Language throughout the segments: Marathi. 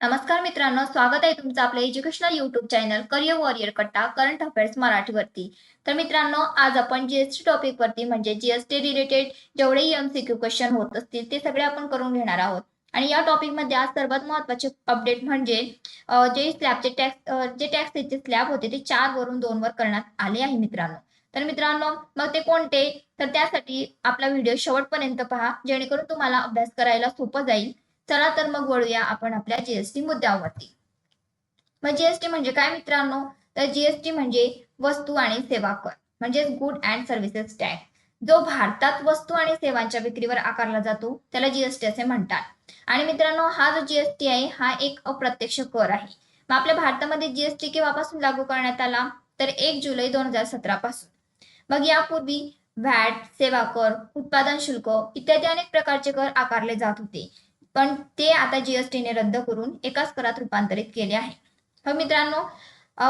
नमस्कार मित्रांनो स्वागत आहे तुमचं आपल्या educational YouTube channel career warrior Katta current affairs मराठीवरती. तर मित्रांनो आज आपण जीएसटी टॉपिक वरती म्हणजे जीएसटी रिलेटेड जेवढेही एमसीक्यू क्वेश्चन होत असतील ते सगळे आपण करून घेणार आहोत. आणि या टॉपिकमध्ये आज सर्वात महत्त्वाचे अपडेट म्हणजे जे स्लॅबचे टॅक्स जे टॅक्सचे स्लॅब होते ते चार वरून दोन वर करण्यात आले आहे मित्रांनो. तर मित्रांनो मग ते कोणते? तर त्यासाठी आपला व्हिडिओ शेवटपर्यंत पहा जेणेकरून तुम्हाला अभ्यास करायला सोपं जाईल. चला तर मग वळूया आपण आपल्या जीएसटी मुद्द्यावरती. मग जीएसटी म्हणजे काय मित्रांनो? तर जीएसटी म्हणजे वस्तू आणि सेवा कर म्हणजेच गुड अँड सर्व्हिसेस टॅक्स जो भारतात वस्तू आणि सेवांच्या विक्रीवर आकारला जातो त्याला जीएसटी असे म्हणतात. आणि मित्रांनो हा जो जीएसटी आहे हा एक अप्रत्यक्ष कर आहे. मग आपल्या भारतामध्ये जीएसटी केव्हापासून लागू करण्यात आला? तर एक जुलै दोन हजार सतरा पासून मग यापूर्वी व्हॅट सेवा कर उत्पादन शुल्क इत्यादी अनेक प्रकारचे कर आकारले जात होते. पण ते आता जीएसटीने रद्द करून एकाच करात रूपांतरित केले आहे. तर मित्रांनो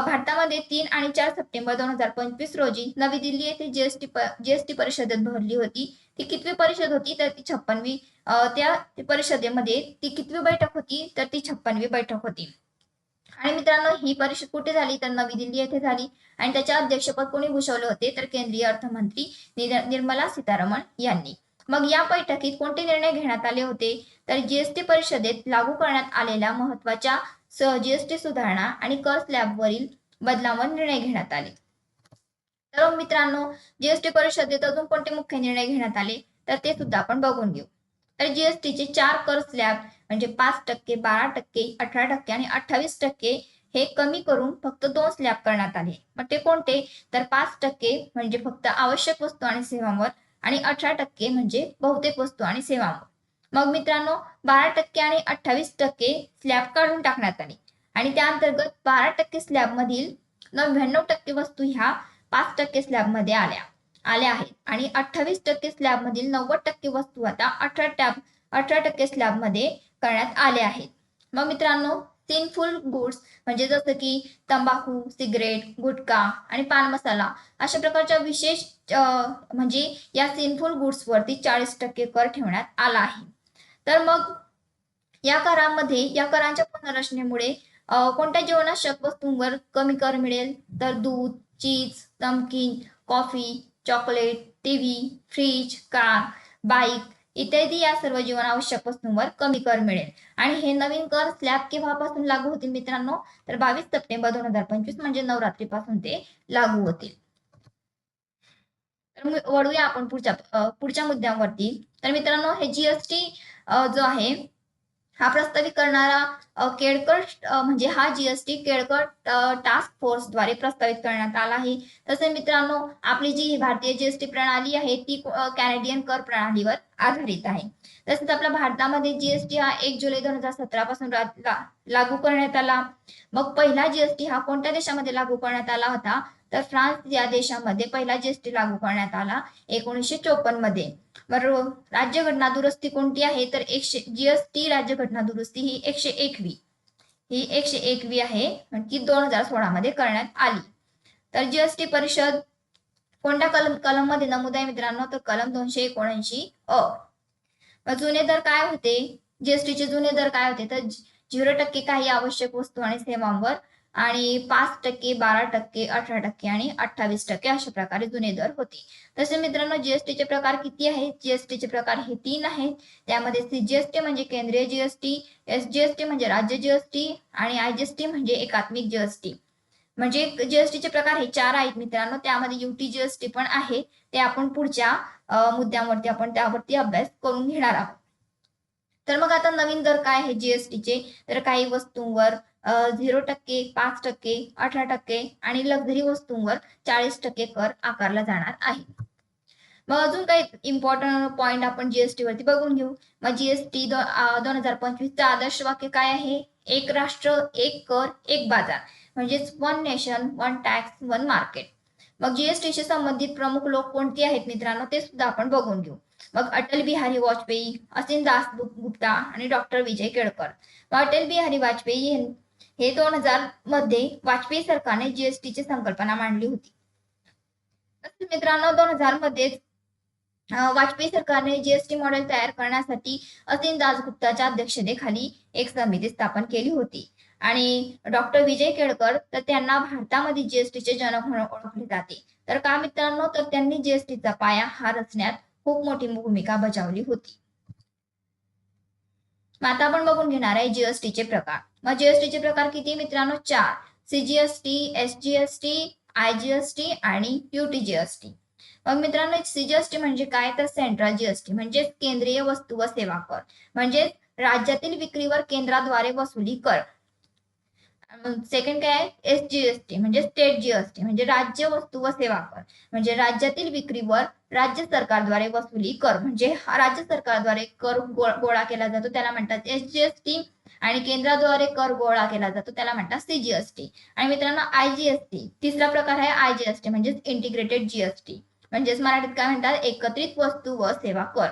भारतामध्ये तीन आणि चार सप्टेंबर दोन हजार पंचवीस रोजी नवी दिल्ली येथे जीएसटी जीएसटी परिषदेत भरली होती. ती कितवी परिषद होती? तर ती छप्पनवी. त्या परिषदेमध्ये ती कितवी बैठक होती? तर ती छप्पनवी बैठक होती. आणि मित्रांनो ही परिषद कुठे झाली? तर नवी दिल्ली येथे झाली. आणि त्याच्या अध्यक्षपद कोणी भूषवले होते? तर केंद्रीय अर्थमंत्री निर- निर्मला सीतारामन यांनी. मग या बैठकीत कोणते निर्णय घेण्यात आले होते? तर जीएसटी परिषदेत लागू करण्यात आलेल्या महत्त्वाच्या जीएसटी सुधारणा आणि कर स्लॅबवरील बदलावर निर्णय घेण्यात आले. तर मित्रांनो जीएसटी परिषदेत अजून कोणते मुख्य निर्णय घेण्यात आले? तर ते सुद्धा आपण बघून घेऊ. तर जीएसटीचे चार कर स्लॅब म्हणजे पाच टक्के बारा टक्के अठरा टक्के आणि अठ्ठावीस टक्के हे कमी करून फक्त दोन स्लॅब करण्यात आले. मग ते कोणते? तर पाच टक्के म्हणजे फक्त आवश्यक वस्तू आणि सेवांवर आणि अठरा टक्के म्हणजे बहुतेक वस्तू आणि सेवांवर मग मित्रांनो बारा टक्के आणि अठ्ठावीस टक्के स्लॅब काढून टाकण्यात आले. आणि त्या अंतर्गत बारा टक्के स्लॅब मधील नव्याण्णव टक्के वस्तू ह्या पाच टक्के स्लॅबमध्ये आल्या. आल्या आहेत. आणि अठ्ठावीस टक्के स्लॅब मधील नव्वद टक्के वस्तू आता अठरा टॅब अठरा टक्के स्लॅबमध्ये करण्यात आल्या आहेत. मग मित्रांनो सिनफुल गुड्स म्हणजे जसं की तंबाखू सिगरेट गुटखा आणि पान मसाला. अशा प्रकारच्या विशेष म्हणजे या सिनफुल गुड्सवरती चाळीस टक्के कर ठेवण्यात आला आहे. तर मग या करामध्ये या करांच्या पुनर्रचनेमुळे कोणत्या जीवनाशक वस्तूंवर कमी कर मिळेल? तर दूध चीज नमकीन coffee chocolate TV fridge car bike इत्यादी या सर्व जीवनावश्यक वस्तूंवर कमी कर मिळेल. आणि हे नवीन कर स्लॅब केव्हापासून लागू होतील मित्रांनो तर बावीस सप्टेंबर दोन हजार पंचवीस म्हणजे नवरात्रीपासून ते लागू होतील. तर वळूया आपण पुढच्या पुढच्या मुद्द्यांवरती. तर मित्रांनो हे जीएसटी जो आहे हा प्रस्तावित करणारा केळकर म्हणजे हा जीएसटी केळकर टास्क फोर्सद्वारे प्रस्तावित करण्यात आला आहे. तसेच मित्रांनो आपली जी भारतीय जीएसटी प्रणाली आहे ती कॅनेडियन कर प्रणालीवर आधारित आहे. तसेच आपल्या भारतामध्ये जीएसटी हा एक जुलै दोन हजार सतरा पासून लागू करण्यात आला. मग पहिला जीएसटी हा कोणत्या देशामध्ये लागू करण्यात आला होता? तर फ्रान्स या देशामध्ये पहिला जीएसटी लागू करण्यात आला एकोणीसशे चोपन्नमध्ये. राज्यघटना दुरुस्ती कोणती आहे? तर एकशे जीएसटी राज्यघटना दुरुस्ती ही एकशे एकवी. ही एकशे एकवी आहे की दोन हजार सोळा मध्ये करण्यात आली. तर जीएसटी परिषद कोणत्या कलम कलममध्ये नमूद आहे मित्रांनो? तर कलम दोनशे एकोणऐंशी अ. जुने दर काय होते? जीएसटीचे जुने दर काय होते? तर झिरो टक्के काही आवश्यक वस्तू आणि सेवांवर आणि पाच टक्के बारा टक्के अठरा टक्के आणि अठ्ठावीस टक्के अशा प्रकारे जुने दर होते तसे मित्रांनो जीएसटीचे प्रकार किती आहेत जीएसटीचे प्रकार हे तीन आहेत त्यामध्ये सीजीएसटी म्हणजे केंद्रीय जीएसटी एसजीएसटी म्हणजे राज्य जीएसटी आणि आयजीएसटी म्हणजे एकात्मिक जीएसटी म्हणजे जीएसटीचे प्रकार हे चार आहेत मित्रांनो त्यामध्ये युटी जीएसटी पण आहे ते आपण पुढच्या मुद्द्यावरती मुद्द्यांवरती आपण त्यावरती अभ्यास करून घेणार आहोत तर मग आता नवीन दर काय आहे जीएसटीचे तर काही वस्तूंवर झिरो टक्के पाच टक्के अठरा टक्के आणि लक्झरी वस्तूंवर चाळीस टक्के कर आकारला जाणार आहे. मग अजून काही इम्पॉर्टंट पॉइंट आपण जीएसटी वरती बघून घेऊ. मग जीएसटी दोन हजार पंचवीसचं आदर्श वाक्य काय आहे? एक राष्ट्र एक कर एक बाजार. म्हणजेच one nation one tax one market मग जीएसटीशी संबंधित प्रमुख लोक कोणती आहेत मित्रांनो? ते सुद्धा आपण बघून घेऊ. मग अटल बिहारी वाजपेयी असीम दास गुप्ता आणि डॉक्टर विजय केळकर. मग अटल बिहारी वाजपेयी हे- दोन हजारमध्ये वाजपेयी सरकारने जीएसटीची संकल्पना मांडली होती. तसेच मित्रांनो दोन हजारमध्ये वाजपेयी सरकारने जीएसटी मॉडेल तयार करण्यासाठी असीम दासगुप्ताच्या अध्यक्षतेखाली एक समिती स्थापन केली होती. आणि डॉक्टर विजय केळकर तर त्यांना भारतामध्ये जीएसटीचे जनक म्हणून ओळखले जाते. तर का मित्रांनो तर त्यांनी जीएसटीचा पाया हा रचण्यात खूप मोठी भूमिका बजावली होती. मग आता आपण बघून घेणार आहे जीएसटीचे प्रकार. मग जीएसटीचे प्रकार किती मित्रांनो? चार. सीजीएसटी एसजीएसटी आयजीएसटी आणि युटीजीएसटी मग मित्रांनो सीजीएसटी म्हणजे काय? तर सेंट्रल जीएसटी म्हणजे केंद्रीय वस्तू व सेवा कर. म्हणजे राज्यातील विक्रीवर केंद्राद्वारे वसुली कर. सेकंड काय आहे? एस जीएसटी म्हणजे स्टेट जीएसटी म्हणजे राज्य वस्तू व सेवा कर. म्हणजे राज्यातील विक्रीवर राज्य सरकारद्वारे वसुली कर. म्हणजे राज्य सरकारद्वारे कर गोळा केला जातो त्याला म्हणतात एस जीएसटी आणि केंद्राद्वारे कर गोळा केला जातो त्याला म्हणतात सीजीएसटी आणि मित्रांनो आयजीएसटी तिसरा प्रकार आहे आयजीएसटी म्हणजेच इंटिग्रेटेड जीएसटी म्हणजेच मराठीत काय म्हणतात? एकत्रित वस्तू व सेवा कर.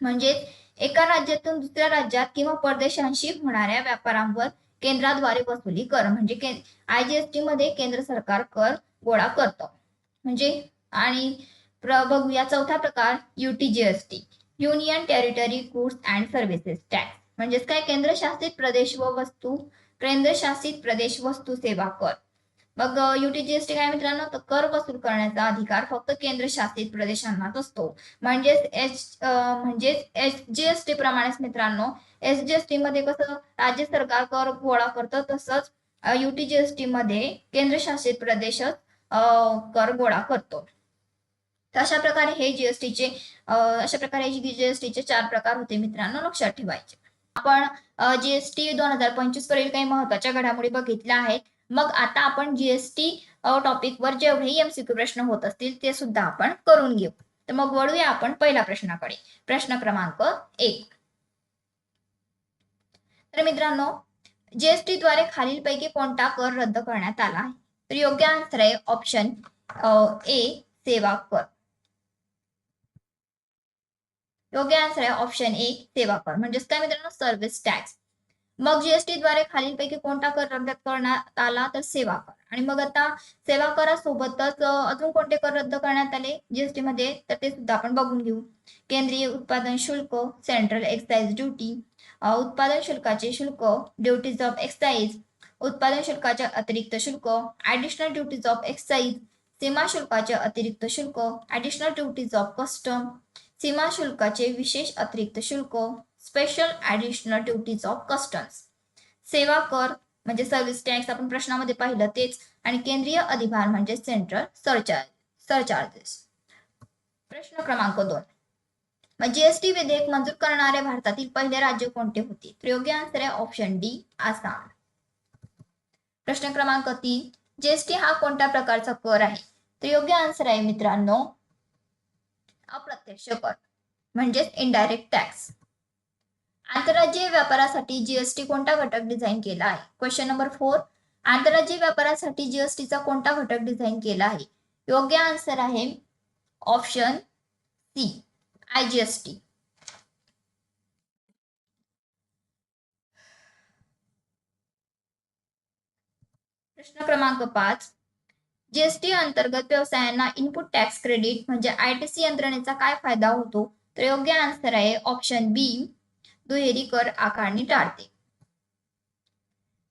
म्हणजेच एका राज्यातून दुसऱ्या राज्यात किंवा परदेशांशी होणाऱ्या व्यापारांवर केंद्राद्वारे वसुली कर म्हणजे आयजीएसटी मध्ये केंद्र सरकार कर गोळा करतं. म्हणजे आणि प्र- बघूया चौथा प्रकार UTGST union territory goods and services tax म्हणजेच काय? केंद्रशासित प्रदेश व वस्तू केंद्रशासित प्रदेश वस्तू सेवा कर. मग युटीजीएसटी काय मित्रांनो? तर कर वसूल करण्याचा अधिकार फक्त केंद्रशासित प्रदेशांनाच असतो. म्हणजेच एच म्हणजेच एच जीएसटी प्रमाणेच मित्रांनो एसजीएसटी मध्ये कसं राज्य सरकार कर गोळा करतं तसंच युटीजीएसटी मध्ये केंद्रशासित प्रदेशात कर गोळा करतो. तर अशा प्रकारे हे जीएसटीचे अशा प्रकारे जीएसटीचे चार प्रकार होते मित्रांनो लक्षात ठेवायचे. आपण जीएसटी दोन हजार पंचवीस वरील काही महत्त्वाच्या घडामोडी बघितल्या आहेत. मग आता आपण जीएसटी टॉपिक वर जेवढेही एमसीक्यू प्रश्न होत असतील ते सुद्धा आपण करून घेऊ. तर मग वळूया आपण पहिल्या प्रश्नाकडे. प्रश्न क्रमांक एक. तर मित्रांनो जीएसटी द्वारे खालीलपैकी कोणता कर रद्द करण्यात आला आहे? तर योग्य आन्सर आहे ऑप्शन ए सेवा कर. योग्य आन्सर आहे ऑप्शन ए सेवा कर. म्हणजेच काय मित्रांनो? सर्व्हिस टॅक्स मग जीएसटी द्वारे खालीलपैकी कोणता कर रद्द करण्यात आला? तर सेवा कर. आणि मग आता सेवा करासोबतच अजून कोणते कर रद्द करण्यात आले जीएसटी मध्ये? तर ते सुद्धा आपण बघून घेऊ. केंद्रीय उत्पादन शुल्क सेंट्रल एक्साइज ड्युटी उत्पादन शुल्काचे शुल्क ड्युटीज ऑफ एक्साइज उत्पादन शुल्काचे अतिरिक्त शुल्क ऍडिशनल ड्युटीज ऑफ एक्साइज सीमा शुल्काचे अतिरिक्त शुल्क ऍडिशनल ड्युटीज ऑफ कस्टम सीमा शुल्काचे विशेष अतिरिक्त शुल्क special additional duties of customs सेवा कर म्हणजे सर्व्हिस टॅक्स आपण प्रश्नामध्ये पाहिलं तेच आणि केंद्रीय अधिभार म्हणजे सेंट्रल सरचार्ज सरचार्जेस प्रश्न क्रमांक दोन. मग जीएसटी विधेयक मंजूर करणारे भारतातील पहिले राज्य कोणते होते? तर योग्य आन्सर आहे ऑप्शन डी आसाम. प्रश्न क्रमांक तीन जीएसटी हा कोणत्या प्रकारचा कर आहे? तर योग्य आन्सर आहे मित्रांनो अप्रत्यक्ष कर म्हणजेच इनडायरेक्ट टॅक्स आंतरराज्यीय व्यापारासाठी जीएसटी कोणता घटक डिझाईन केला आहे? क्वेश्चन नंबर फोर आंतरराज्यीय व्यापारासाठी जीएसटीचा कोणता घटक डिझाईन केला आहे? योग्य आन्सर आहे ऑप्शन सी आयजीएसटी प्रश्न क्रमांक पाच. जीएसटी अंतर्गत व्यवसायांना इनपुट टॅक्स क्रेडिट म्हणजे आयटीसी यंत्रणेचा काय फायदा होतो? तर योग्य आन्सर आहे ऑप्शन बी दुहेरी कर आकारणी टाळते.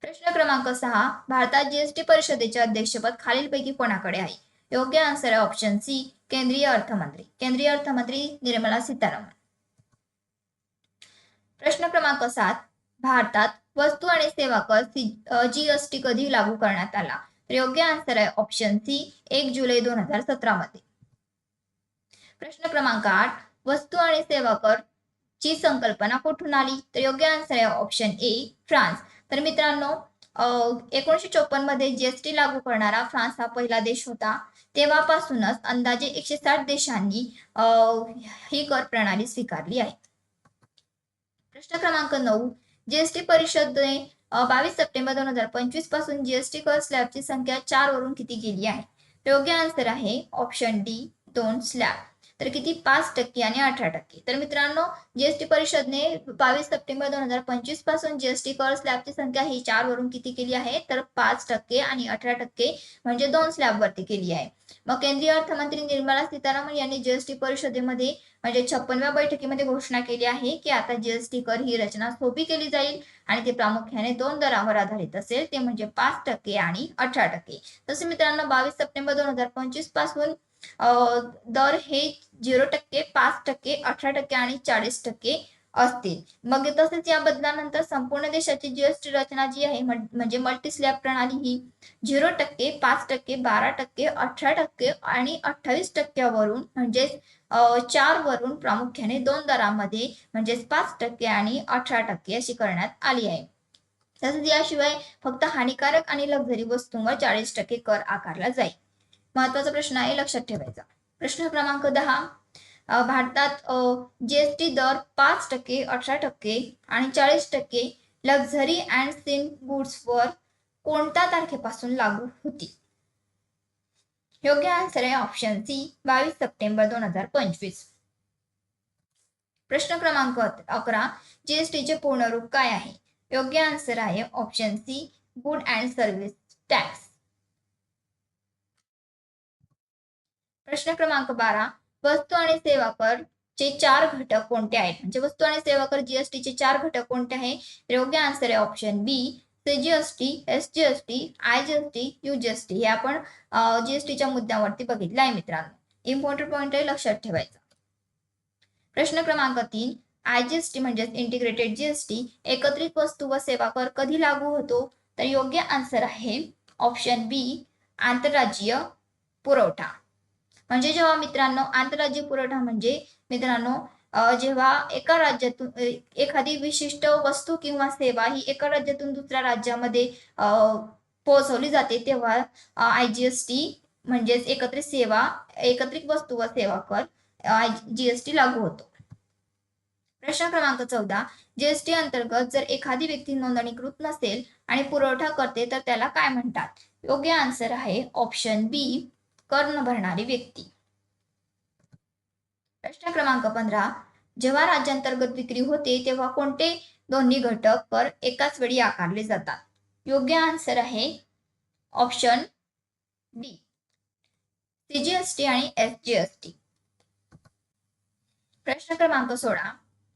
प्रश्न क्रमांक सहा. भारतात जीएसटी परिषदेचे अध्यक्षपद खालीलपैकी कोणाकडे आहे? योग्य आन्सर आहे ऑप्शन सी केंद्रीय अर्थमंत्री केंद्रीय अर्थमंत्री निर्मला सीतारामन. प्रश्न क्रमांक सात भारतात वस्तू आणि सेवा कर जीएसटी कधी लागू करण्यात आला? तर योग्य आन्सर आहे ऑप्शन सी एक जुलै दोन हजार सतरा मध्ये. प्रश्न क्रमांक आठ वस्तू आणि सेवा कर ची संकल्पना कुठून आली? तर योग्य आन्सर आहे ऑप्शन ए फ्रान्स. तर मित्रांनो एकोणीसशे चोपन्नमध्ये जीएसटी लागू करणारा फ्रान्स हा पहिला देश होता. तेव्हापासूनच अंदाजे एकशे साठ देशांनी ही कर प्रणाली स्वीकारली आहे. प्रश्न क्रमांक नऊ जीएसटी परिषदेने बावीस सप्टेंबर दोन हजार पंचवीसपासून जीएसटी कर स्लॅबची संख्या चार वरून किती केली आहे? योग्य आन्सर आहे ऑप्शन डी दोन स्लॅब. तर किती? पाच टक्के आणि अठरा टक्के. तर मित्रांनो जीएसटी परिषदने बावीस सप्टेंबर दोन हजार पंचवीसपासून जीएसटी कर स्लॅबची संख्या ही चार वरून किती केली आहे? तर पाच टक्के आणि अठरा टक्के म्हणजे दोन स्लॅब वरती केली आहे. मग केंद्रीय अर्थमंत्री निर्मला सीतारामन यांनी जीएसटी परिषदेमध्ये म्हणजे छप्पनव्या बैठकीमध्ये घोषणा केली आहे की आता जीएसटी कर ही रचना सोपी केली जाईल आणि ते प्रामुख्याने दोन दरावर आधारित असेल ते म्हणजे पाच टक्के आणि अठरा टक्के. तसे मित्रांनो बावीस सप्टेंबर दोन हजार पंचवीसपासून दर हे झिरो टक्के पाच टक्के अठरा टक्के आणि चाळीस टक्के असतील मग तसेच या बदलानंतर संपूर्ण देशाची जीएसटी रचना जी आहे म्हणजे मल्टी स्लॅब प्रणाली ही झिरो टक्के पाच टक्के बारा टक्के अठरा टक्के आणि अठ्ठावीस टक्क्यावरून म्हणजेच चार वरून प्रामुख्याने दोन दरामध्ये म्हणजेच पाच टक्के आणि अठरा टक्के अशी करण्यात आली आहे. तसेच याशिवाय फक्त हानिकारक आणि लक्झरी वस्तूंवर चाळीस टक्के कर आकारला जाईल. महत्त्वाचा प्रश्न आहे लक्षात ठेवायचा. प्रश्न क्रमांक दहा भारतात जीएसटी दर पाच टक्के अठरा टक्के आणि चाळीस टक्के लक्झरी अँड सिन गुड्सवर कोणत्या तारखेपासून लागू होती? योग्य आन्सर आहे ऑप्शन सी बावीस सप्टेंबर दोन हजार पंचवीस. प्रश्न क्रमांक अकरा जीएसटीचे पूर्ण रूप काय आहे? योग्य आन्सर आहे option C good and service tax प्रश्न क्रमांक बारा वस्तू आणि सेवा कर चे चार घटक कोणते आहेत? म्हणजे वस्तू आणि सेवा कर जीएसटी चे चार घटक कोणते आहे? योग्य आन्सर आहे option B CGST S IGST UGST I U हे आपण जीएसटीच्या मुद्द्यावरती बघितलं आहे मित्रांनो. इम्पॉर्टंट पॉईंट आहे लक्षात ठेवायचा. प्रश्न क्रमांक तीन आय जी म्हणजेच इंटिग्रेटेड जीएसटी एकत्रित वस्तू व सेवा कर कधी लागू होतो? तर योग्य आन्सर आहे ऑप्शन बी आंतरराज्यीय पुरवठा. म्हणजे जेव्हा मित्रांनो आंतरराज्य पुरवठा म्हणजे मित्रांनो जेव्हा एका राज्यातून एखादी विशिष्ट वस्तू किंवा सेवा ही एका राज्यातून दुसऱ्या राज्यामध्ये पोहोचवली जाते तेव्हा आय जी एस टी म्हणजेच एकत्रित सेवा एकत्रित वस्तू व सेवा कर आय जी एस टी लागू होतो. प्रश्न क्रमांक चौदा. जीएसटी अंतर्गत जर एखादी व्यक्ती नोंदणीकृत नसेल आणि पुरवठा करते तर त्याला काय म्हणतात? योग्य आन्सर आहे ऑप्शन बी कर न भरणारी व्यक्ती. प्रश्न क्रमांक पंधरा. जेव्हा राज्यांतर्गत विक्री होते तेव्हा कोणते दोन्ही घटक कर एकाच वेळी आकारले जातात? योग्य आन्सर आहे ऑप्शन डी सीजीएसटी आणि एस जी एस टी प्रश्न क्रमांक सोळा.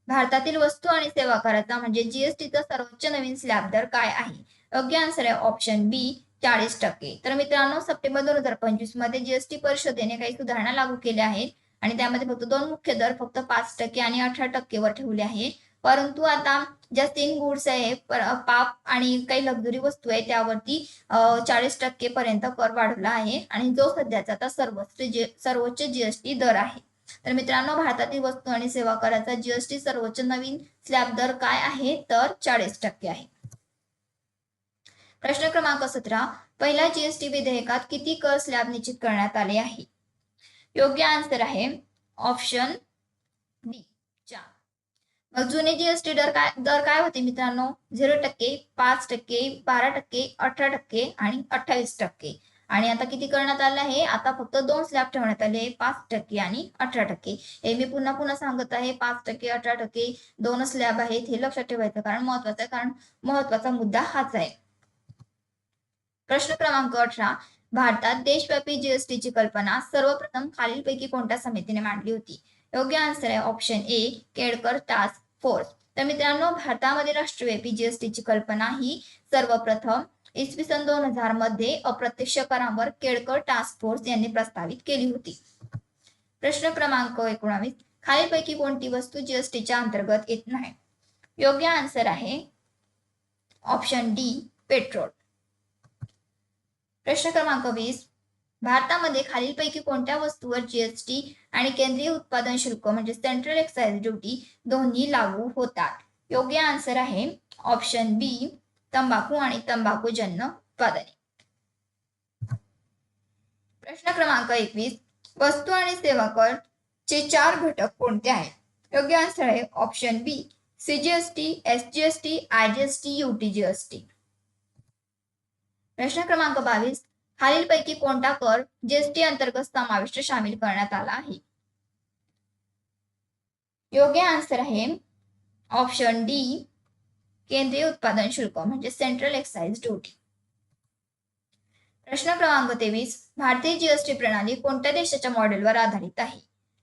भारतातील वस्तू आणि सेवा कराचा म्हणजे जीएसटीचा सर्वोच्च नवीन स्लॅब दर काय आहे? योग्य आन्सर आहे ऑप्शन बी चाळीस टक्के. तर मित्रांनो सप्टेंबर दोन हजार पंचवीसमध्ये जीएसटी परिषदेने काही सुधारणा लागू केल्या आहेत आणि त्यामध्ये फक्त दोन मुख्य दर फक्त पाच टक्के आणि अठरा टक्केवर ठेवले आहे परंतु आता ज्या तीन गुड्स आहे पाप आणि काही लक्झरी वस्तू आहे त्यावरती चाळीस टक्के पर्यंत कर वाढवला आहे आणि जो सध्याचा आता सर्वोच्च सर्वोच्च जीएसटी दर आहे. तर मित्रांनो भारतातील वस्तू आणि सेवा कराचा जीएसटी सर्वोच्च नवीन स्लॅब दर काय आहे? तर चाळीस टक्के आहे. प्रश्न क्रमांक सतरा पहिल्या जीएसटी विधेयकात किती कर स्लॅब निश्चित करण्यात आले आहे? योग्य आन्सर आहे ऑप्शन डी चार. मग जुने जीएसटी दर काय दर काय होते मित्रांनो? झिरो टक्के पाच टक्के बारा टक्के अठरा टक्के आणि अठ्ठावीस टक्के. आणि आता किती करण्यात आलं आहे? आता फक्त दोन स्लॅब ठेवण्यात आले पाच टक्के आणि अठरा टक्के. हे मी पुन्हा पुन्हा सांगत आहे पाच टक्के अठरा टक्के दोन स्लॅब आहेत हे लक्षात ठेवायचं कारण महत्वाचं आहे कारण महत्त्वाचा मुद्दा हाच आहे. प्रश्न क्रमांक अठरा. भारतात देशव्यापी जीएसटीची कल्पना सर्वप्रथम खालीलपैकी कोणत्या समितीने मांडली होती? योग्य आन्सर आहे option A Kelkar task force तर मित्रांनो भारतामध्ये राष्ट्रव्यापी जीएसटीची कल्पना ही सर्वप्रथम इसवी सन दोन हजारमध्ये अप्रत्यक्ष करांवर केळकर टास्क फोर्स यांनी प्रस्तावित केली होती. प्रश्न क्रमांक एकोणावीस. खालीलपैकी कोणती वस्तू जीएसटीच्या अंतर्गत येत नाही? योग्य आन्सर आहे ऑप्शन डी पेट्रोल प्रश्न क्रमांक वीस. भारतामध्ये खालीलपैकी कोणत्या वस्तूवर जीएसटी आणि केंद्रीय उत्पादन शुल्क म्हणजे सेंट्रल एक्साइज ड्युटी दोन्ही लागू होतात? योग्य आन्सर आहे ऑप्शन बी तंबाखू आणि तंबाखूजन्य उत्पादने. प्रश्न क्रमांक एकवीस. वस्तू आणि सेवा कर चे चार घटक कोणते आहेत? योग्य आन्सर आहे option B CGST SGST IGST UTGST प्रश्न क्रमांक बावीस. खालीलपैकी कोणता कर जीएसटी अंतर्गत समाविष्ट सामील करण्यात आला आहे? योग्य आन्सर आहे ऑप्शन डी केंद्रीय उत्पादन शुल्क म्हणजे सेंट्रल एक्साइज ड्युटी प्रश्न क्रमांक तेवीस. भारतीय जीएसटी प्रणाली कोणत्या देशाच्या मॉडेलवर आधारित आहे?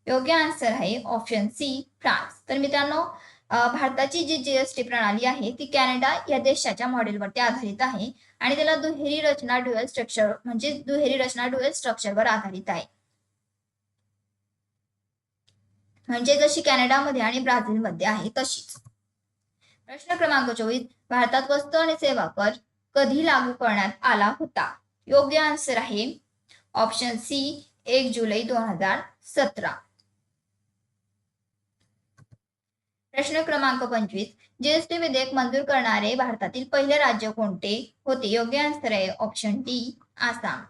योग्य आन्सर आहे ऑप्शन सी फ्रान्स तर मित्रांनो भारताची जी जीएसटी प्रणाली आहे ती कॅनडा या देशाच्या मॉडेलवरती आधारित आहे आणि त्याला दुहेरी रचना ड्युअल स्ट्रक्चर म्हणजे दुहेरी रचना ड्युअल स्ट्रक्चरवर आधारित आहे. म्हणजे जशी कॅनडामध्ये आणि ब्राझीलमध्ये आहे तशीच. प्रश्न क्रमांक चोवीस भारतात वस्तू आणि सेवा कर कधी लागू करण्यात आला होता? योग्य आन्सर आहे ऑप्शन सी एक जुलै दोन हजार सतरा. प्रश्न क्रमांक पंचवीस. जीएसटी विधेयक मंजूर करणारे भारतातील पहिले राज्य कोणते? होते. योग्य आन्सर आहे ऑप्शन डी आसाम.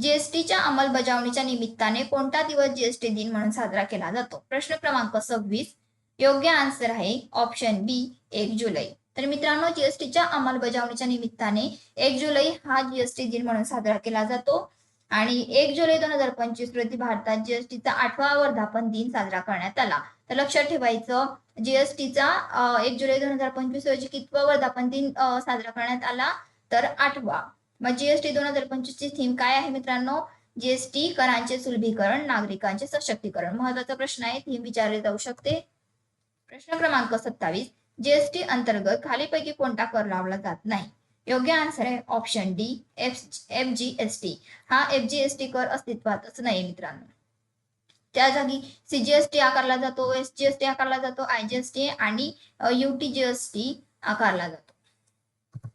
जीएसटीच्या अंमलबजावणीच्या निमित्ताने कोणता दिवस जीएसटी दिन म्हणून साजरा केला जातो? प्रश्न क्रमांक सव्वीस. योग्य आन्सर आहे ऑप्शन बी एक जुलै. तर मित्रांनो जीएसटीच्या अंमलबजावणीच्या निमित्ताने एक जुलै हा जीएसटी दिन म्हणून साजरा केला जातो. आणि एक जुलै दोन हजार पंचवीस रोजी भारतात जीएसटीचा आठवा वर्धापन दिन साजरा करण्यात आला. तर लक्षात ठेवायचं जीएसटीचा एक जुलै दोन हजार पंचवीस रोजी कितवा वर्धापन दिन साजरा करण्यात आला? तर आठवा. मग जीएसटी दोन हजार पंचवीस ची थीम काय आहे मित्रांनो? जीएसटी करांचे सुलभीकरण नागरिकांचे सशक्तीकरण. महत्त्वाचा प्रश्न आहे थीम विचारले जाऊ शकते. प्रश्न क्रमांक सत्तावीस. जीएसटी अंतर्गत खालीपैकी कोणता कर लावला जात नाही? योग्य आन्सर आहे option D F F G S T हा एफ जी एस टी कर अस्तित्वातच नाही मित्रांनो. त्या जागी सीजीएसटी आकारला जातो एस जी एस टी आकारला जातो आय जी एस टी आणि यू जी एस टी आकारला जातो.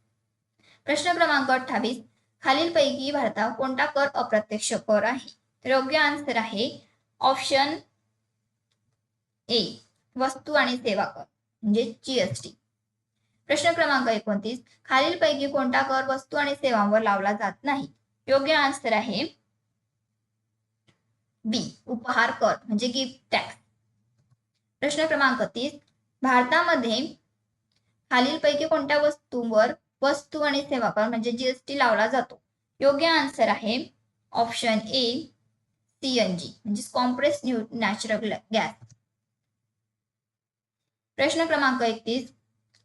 प्रश्न क्रमांक अठ्ठावीस. खालीलपैकी भारतात कोणता कर अप्रत्यक्ष कर आहे? तर योग्य आन्सर आहे ऑप्शन ए वस्तू आणि सेवा कर म्हणजे जीएसटी प्रश्न क्रमांक एकोणतीस. खालीलपैकी कोणता कर वस्तू आणि सेवांवर लावला जात नाही? योग्य आन्सर आहे बी उपहार कर म्हणजे गिफ्ट टॅक्स प्रश्न क्रमांक तीस. भारतामध्ये खालीलपैकी कोणत्या वस्तूंवर वस्तू आणि सेवा कर म्हणजे जीएसटी लावला जातो? योग्य आन्सर आहे ऑप्शन ए सीएनजी म्हणजे कॉम्प्रेस न्यू नॅचरल गॅस प्रश्न क्रमांक एकतीस.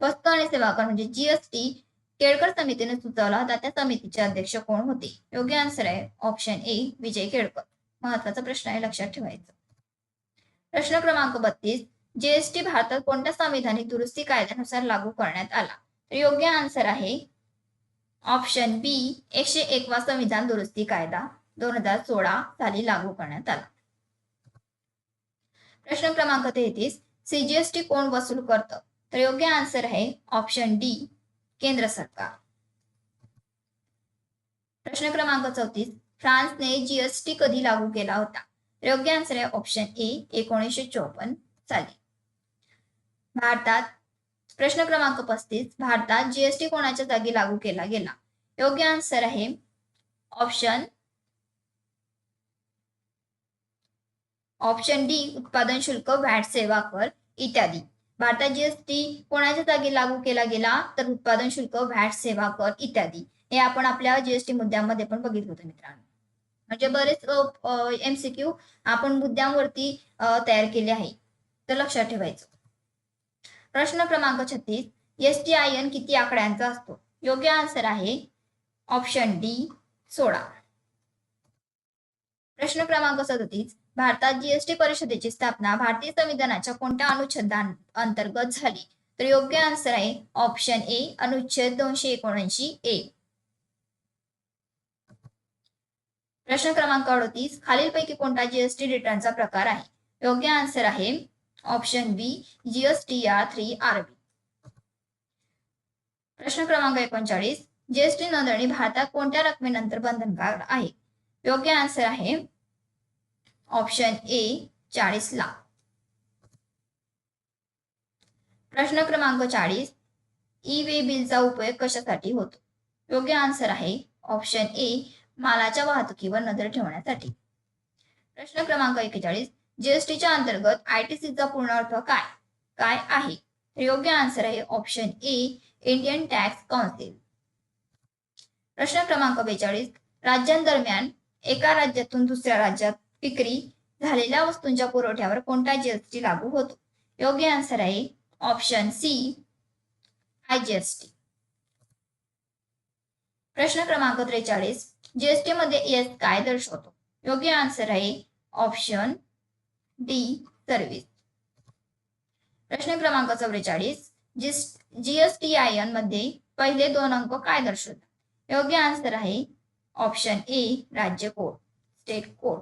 वस्तू आणि सेवा कर म्हणजे जीएसटी केळकर समितीने सुचवला होता. त्या समितीचे अध्यक्ष कोण होते? योग्य आन्सर आहे. Option A Vijay Kelkar. महत्त्वाचा प्रश्न आहे. लक्षात ठेवायचा. प्रश्न क्रमांक बत्तीस. जीएसटी भारतात कोणत्या संविधानिक दुरुस्ती कायद्यानुसार लागू करण्यात आला? तर योग्य आन्सर आहे. ऑप्शन बी एकशे एकवा संविधान दुरुस्ती कायदा दोन हजार सोळा साली लागू करण्यात आला. प्रश्न क्रमांक तेहतीस. सीजीएसटी कोण वसूल करतं? तर योग्य आन्सर आहे ऑप्शन डी केंद्र सरकार. प्रश्न क्रमांक चौतीस फ्रान्सने जीएसटी कधी लागू केला होता? तर योग्य आन्सर आहे ऑप्शन ए एकोणीसशे चोपन्न साली. भारतात प्रश्न क्रमांक पस्तीस भारतात जीएसटी कोणाच्या जागी लागू केला गेला? योग्य आन्सर आहे ऑप्शन ऑप्शन डी उत्पादन शुल्क व्हॅट सेवा कर इत्यादी. भारतात जीएसटी कोणाच्या जागी लागू केला गेला तर उत्पादन शुल्क व्हॅट सेवा कर इत्यादी. हे आपण आपल्या जीएसटी मुद्द्यामध्ये पण बघितलं होतं मित्रांनो. म्हणजे बरेच एमसीक्यू आपण मुद्द्यांवरती तयार केले आहे. तर लक्षात ठेवायचं. प्रश्न क्रमांक छत्तीस एस टी आय एन किती आकड्यांचा असतो? योग्य आन्सर आहे ऑप्शन डी सोळा. प्रश्न क्रमांक सदतीस भारतात जीएसटी परिषदेची स्थापना भारतीय संविधानाच्या कोणत्या अनुच्छेदां अंतर्गत झाली? तर योग्य आन्सर आहे ऑप्शन ए अनुच्छेद दोनशे एकोणऐंशी ए प्रश्न क्रमांक अडतीस खालीलपैकी कोणता जीएसटी रिटर्नचा प्रकार आहे? योग्य आन्सर आहे option B GST R three R B प्रश्न क्रमांक एकोणचाळीस जीएसटी नोंदणी भारतात कोणत्या रकमेनंतर बंधनकारक आहे? योग्य आन्सर आहे ऑप्शन ए चाळीस लाख. प्रश्न क्रमांक चाळीस ई वे बिलचा उपयोग कशासाठी होतो? योग्य आन्सर आहे ऑप्शन ए मालाच्या वाहतुकीवर नजर ठेवण्यासाठी. प्रश्न क्रमांक एकेचाळीस जीएसटीच्या अंतर्गत आयटीसीचा पूर्ण अर्थ काय? काय आहे? योग्य आन्सर आहे option A Indian tax council प्रश्न क्रमांक बेचाळीस राज्यांदरम्यान एका राज्यातून दुसऱ्या राज्यात विक्री झालेल्या वस्तूंच्या पुरवठ्यावर कोणता जीएसटी लागू होतो? योग्य आन्सर आहे ऑप्शन सी आय जीएसटी प्रश्न क्रमांक त्रेचाळीस जीएसटी मध्ये एस काय दर्शवतो? योग्य आन्सर आहे ऑप्शन डी सर्व्हिस प्रश्न क्रमांक चौवेचाळीस जीएसटी आय एनमध्ये पहिले दोन अंक काय दर्शवतात? योग्य आन्सर आहे ऑप्शन ए राज्य कोड स्टेट कोड.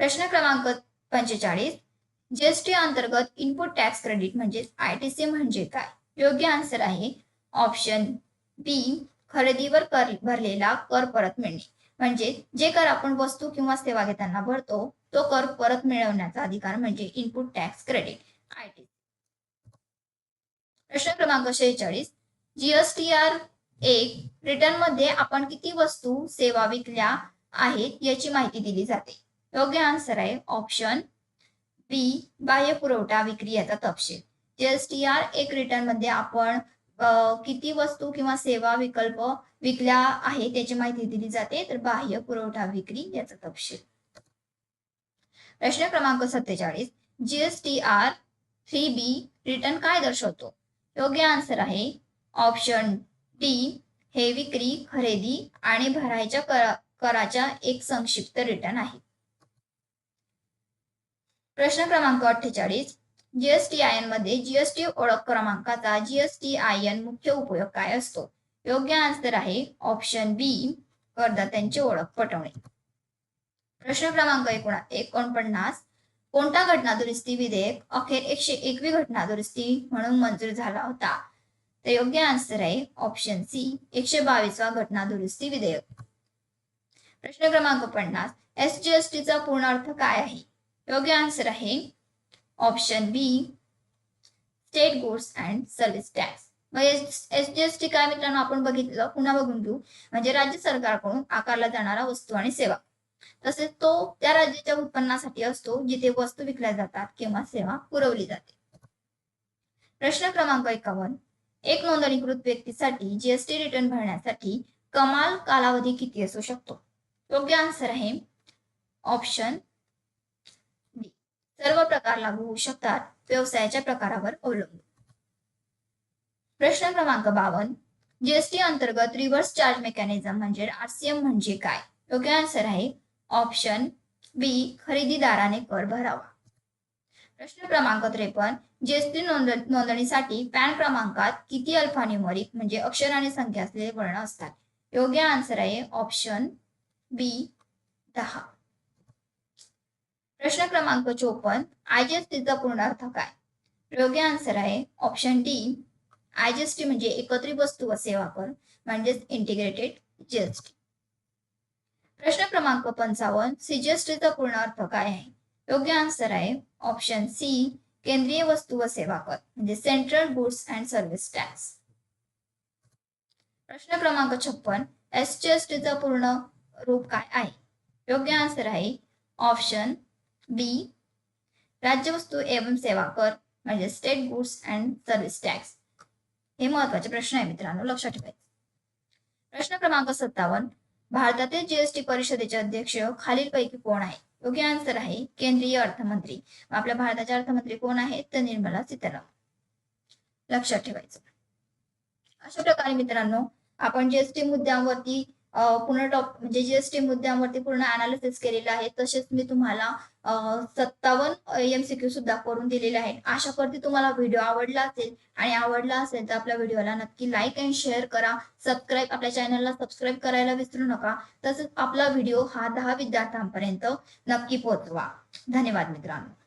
प्रश्न क्रमांक पंचेचाळीस जीएसटी अंतर्गत इनपुट टॅक्स क्रेडिट म्हणजे आयटीसी म्हणजे काय? योग्य आन्सर आहे. ऑप्शन बी खरेदीवर कर भरलेला कर परत मिळणे. म्हणजे जे कर आपण वस्तू किंवा सेवा घेताना भरतो तो कर परत मिळवण्याचा अधिकार म्हणजे इनपुट टॅक्स क्रेडिट आयटी प्रश्न क्रमांक शेहेचाळीस जीएसटीआर एक रिटर्नमध्ये आपण किती वस्तू सेवा विकल्या आहेत याची माहिती दिली जाते. योग्य आन्सर आहे. ऑप्शन बी बाह्य पुरवठा विक्री याचा तपशील जीएसटीआर एक रिटर्नमध्ये आपण किती वस्तू किंवा सेवा विकल्प विकल्या आहे त्याची माहिती दिली जाते तर बाह्य पुरवठा विक्री याचा तपशील. प्रश्न क्रमांक सत्तेचाळीस. जीएसटीआर थ्री बी रिटर्न काय दर्शवतो? योग्य आन्सर आहे. ऑप्शन डी हे विक्री खरेदी आणि भरायच्या करा कराच्या एक संक्षिप्त रिटर्न आहे. प्रश्न क्रमांक अठ्ठेचाळीस. जीएसटी आय एनमध्ये जीएसटी ओळख क्रमांकाचा जीएसटी आय एन मुख्य उपयोग काय असतो? योग्य आन्सर आहे ऑप्शन बी करदात्यांची ओळख पटवणे. प्रश्न क्रमांक एकोणा एकोणपन्नास. कोणता घटना दुरुस्ती विधेयक अखेर एकशे एकवी घटना दुरुस्ती म्हणून मंजूर झाला होता? तर योग्य आन्सर आहे ऑप्शन सी एकशे बावीसवा घटना दुरुस्ती विधेयक. प्रश्न क्रमांक पन्नास. एस जी एस टीचा पूर्ण अर्थ काय आहे? योग्य आन्सर आहे. Option B state goods and service tax S G S T काय मित्रांनो आपण बघितलं पुन्हा बघून घेऊ. म्हणजे राज्य सरकारकडून आकारला जाणारा वस्तू आणि सेवा. तसेच तो त्या राज्याच्या उत्पन्नासाठी असतो जिथे वस्तू विकल्या जातात किंवा सेवा पुरवली जाते. प्रश्न क्रमांक एकावन्न. एक नोंदणीकृत व्यक्तीसाठी जीएसटी रिटर्न भरण्यासाठी कमाल कालावधी किती असू शकतो? योग्य आन्सर आहे. ऑप्शन सर्व प्रकार लागू होऊ शकतात. व्यवसायाच्या प्रकारावर अवलंबून. प्रश्न क्रमांक बावन्न. जीएसटी अंतर्गत रिव्हर्स चार्ज मेकॅनिझम म्हणजे आरसीएम म्हणजे काय? योग्य आन्सर आहे ऑप्शन बी खरेदीदाराने कर भरावा. प्रश्न क्रमांक त्रेपन्न. जीएसटी नोंद नोंदणीसाठी पॅन क्रमांकात किती अल्फान्युमरिक म्हणजे अक्षर आणि संख्या असलेले वर्ण असतात? योग्य आन्सर आहे ऑप्शन बी दहा. प्रश्न क्रमांक चोपन्न आयजेस्टीचा पूर्ण अर्थ काय? योग्य आन्सर आहे ऑप्शन डी आयजेस्टी म्हणजे एकत्रित वस्तू व सेवा कर म्हणजेच इंटिग्रेटेड जीएसटी प्रश्न क्रमांक पंचावन्न सीजीएसटीचा पूर्ण अर्थ काय आहे? योग्य आन्सर आहे ऑप्शन सी केंद्रीय वस्तू व सेवा कर म्हणजे central goods and service tax प्रश्न क्रमांक छप्पन एस एस टीचा पूर्ण रूप काय आहे? योग्य आन्सर आहे ऑप्शन बी राज्य वस्तू एवं सेवा कर म्हणजे state goods and service tax हे महत्त्वाचे प्रश्न आहे मित्रांनो लक्षात ठेवायचे. प्रश्न क्रमांक सत्तावन्न भारतातील जीएसटी परिषदेचे अध्यक्ष खालीलपैकी कोण आहे? योग्य आन्सर आहे केंद्रीय अर्थमंत्री. आपल्या भारताचे अर्थमंत्री कोण आहेत? तर निर्मला सीतारामन. लक्षात ठेवायचं. अशा प्रकारे मित्रांनो आपण जीएसटी मुद्द्यांवरती पूर्ण टॉप म्हणजे जीएसटी मुद्द्यावरती पूर्ण अनालिसिस केलेलं आहे तसेच मी तुम्हाला सत्तावन्न एमसीक्यू सुद्धा करून दिलेले आहेत. आशा करते तुम्हाला व्हिडिओ आवडला असेल आणि आवडला असेल तर आपल्या व्हिडिओला नक्की लाईक अँड शेअर करा. सबस्क्राईब आपल्या चॅनलला सबस्क्राईब करायला विसरू नका. तसंच आपला व्हिडिओ हा दहा विद्यार्थ्यांपर्यंत नक्की पोहोचवा. धन्यवाद मित्रांनो.